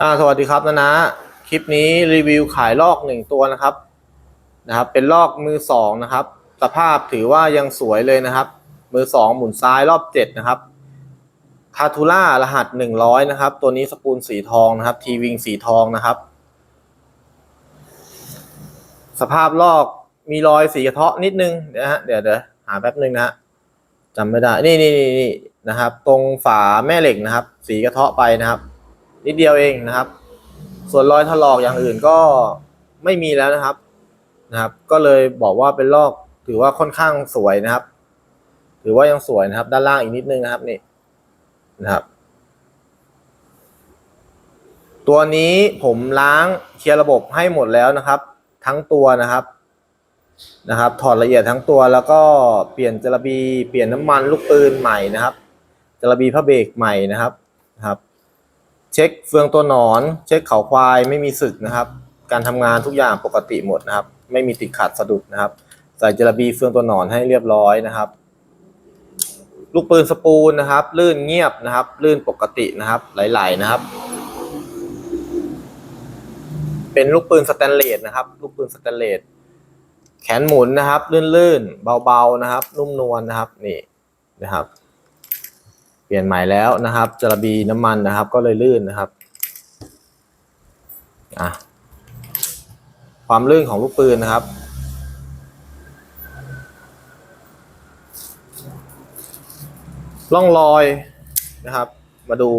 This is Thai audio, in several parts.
อ่าสวัสดีครับนะนะคลิปนี้รีวิวขายลอกหนึ่งตัวนะครับนะครับ เป็นลอกมือสองนะครับ สภาพถือว่ายังสวยเลยนะครับ มือสองหมุนซ้ายรอบเจ็ดนะครับคาทูล่ารหัสหนึ่งร้อยนะครับ ตัวนี้สปูลสีทองนะครับ ทีวิงสีทองนะครับ สภาพลอกมีรอยสีกระเทาะนิดนึงนะฮะเดี๋ยวเดี๋ยวหาแป๊บนึงนะฮะจำไม่ได้ นี่นี่นี่นะครับ ตรงฝาแม่เหล็กนะครับ สีกระเทาะไปนะครับ นิดเดียวเองนะครับ ส่วนรอยถลอกอย่างอื่นก็ไม่มีแล้วนะครับนะครับ ก็เลยบอกว่าเป็นลอกถือว่าค่อนข้างสวยนะครับ ถือว่ายังสวยนะครับ ด้านล่างอีกนิดนึงนะครับนี่นะครับ ตัวนี้ผมล้างเคลียร์ระบบให้หมดแล้วนะครับ ทั้งตัวนะครับนะครับ ถอดละเอียดทั้งตัวแล้วก็เปลี่ยนจระบีเปลี่ยนน้ำมันลูกปืนใหม่นะครับจระบีพระเบรกใหม่นะครับนะครับ เช็คเฟืองตัวหนอน เช็คเขาควายไม่มีสึกนะครับ การทำงานทุกอย่างปกติหมดนะครับ ไม่มีติดขัดสะดุดนะครับ ใส่จระบีเฟืองตัวหนอนให้เรียบร้อยนะครับ ลูกปืนสปูลนะครับ ลื่นเงียบนะครับ ลื่นปกตินะครับ ไหลๆนะครับ เป็นลูกปืนสแตนเลสนะครับ ลูกปืนสแตนเลสแขนหมุนนะครับ ลื่นๆเบาๆนะครับ นุ่มนวลนะครับนี่นะครับ เปลี่ยนใหม่แล้วนะครับจระบีน้ำมันนะครับ ก็เลยลื่นนะครับอะความลื่นของลูกปืนนะครับร่องรอยนะครับ มาดู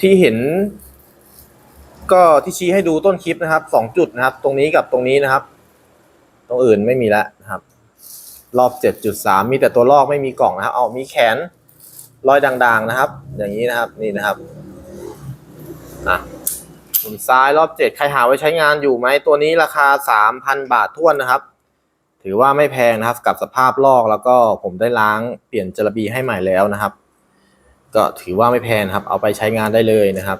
ที่เห็น ก็ที่ชี้ให้ดูต้นคลิปนะครับสองจุดนะครับ ตรงนี้กับตรงนี้นะครับ ตรงอื่นไม่มีแล้วนะครับ รอบ 7.3 มีแต่ตัวลอกไม่มีกล่องนะครับ เอามีแขนรอยด่างๆนะครับ อย่างนี้นะครับนี่นะครับอะหมุนซ้ายรอบ 7 ใครหาไว้ใช้งานอยู่ไหมตัวนี้ราคา 3,000 บาทท้วนนะครับ ถือว่าไม่แพงนะครับ กับสภาพลอกแล้วก็ผมได้ล้างเปลี่ยนจระบีให้ใหม่แล้วนะครับ ก็ถือว่าไม่แพงครับ เอาไปใช้งานได้เลยนะครับ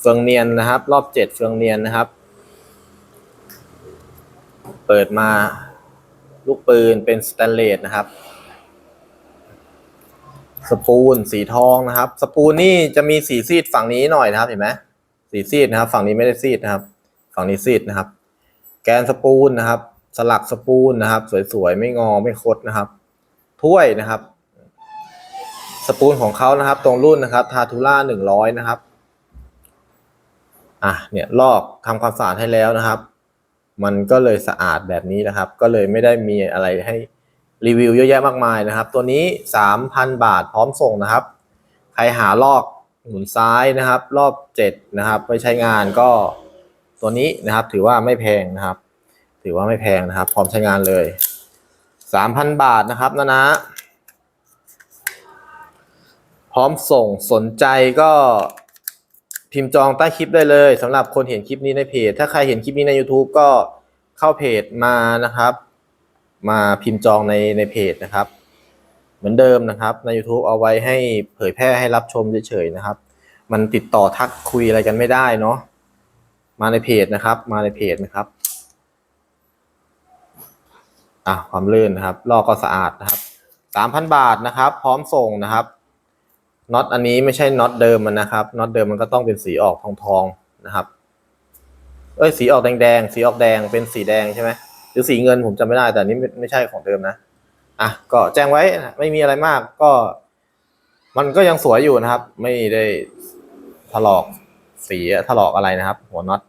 เฟืองเนียนนะครับ รอบ 7 เฟืองเนียนนะครับ เปิดมา ลูกปืนเป็นสแตนเลสนะครับ สปูลสีทองนะครับ สปูลนี่จะมีสีซีดฝั่งนี้หน่อยนะครับเห็นไหมสีซีดนะครับ ฝั่งนี้ไม่ได้ซีดนะครับ ฝั่งนี้ซีดนะครับ แกนสปูลนะครับ สลักสปูลนะครับ สวยๆไม่งอไม่คดนะครับ ถ้วยนะครับ สปูลของเขานะครับ ตรงรุ่นนะครับทาทูล่าหนึ่งร้อยนะครับ อะเนี่ยลอกทำความสะอาดให้แล้วนะครับ มันก็เลยสะอาดแบบนี้นะครับ ก็เลยไม่ได้มีอะไรให้รีวิวเยอะแยะมากมายนะครับ ตัวนี้ 3,000 บาทพร้อมส่งนะครับ ใครหาลอกหมุนซ้ายนะครับ รอบ 7 นะครับไปใช้งานก็ตัวนี้นะครับ ถือว่าไม่แพงนะครับ ถือว่าไม่แพงนะครับ พร้อมใช้งานเลย 3,000 บาทนะครับนะนะ พร้อมส่งสนใจก็ พิมพ์จองใต้คลิปได้เลยสำหรับคนเห็นคลิปนี้ในเพจ ถ้าใครเห็นคลิปนี้ใน YouTube ก็เข้าเพจมานะครับ มาพิมพ์จองในในเพจนะครับ เหมือนเดิมนะครับใน YouTube เอาไว้ให้เผยแพร่ให้รับชมเฉยๆนะครับ มันติดต่อทักคุยอะไรกันไม่ได้เนาะมาในเพจนะครับ มาในเพจนะครับอะความลื่นนะครับลอกก็สะอาดนะครับสามพันบาทนะครับ พร้อมส่งนะครับ น็อตอันนี้ไม่ใช่น็อตเดิมมันนะครับน็อตเดิมมันก็ต้องเป็นสีออกทองทองนะครับเอ้ยสีออกแดงแดงสีออกแดงเป็นสีแดงใช่ไหมหรือสีเงินผมจำไม่ได้แต่อันนี้ไม่ไม่ใช่ของเดิมนะอะก็แจ้งไว้ไม่มีอะไรมากก็ มันก็ยังสวยอยู่นะครับ ไม่ได้ถลอกสีถลอกอะไรนะครับ หัวน็อต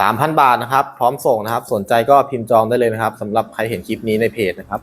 สามพันบาทนะครับ พร้อมส่งนะครับ สนใจก็พิมพ์จองได้เลยนะครับสำหรับใครเห็นคลิปนี้ในเพจนะครับ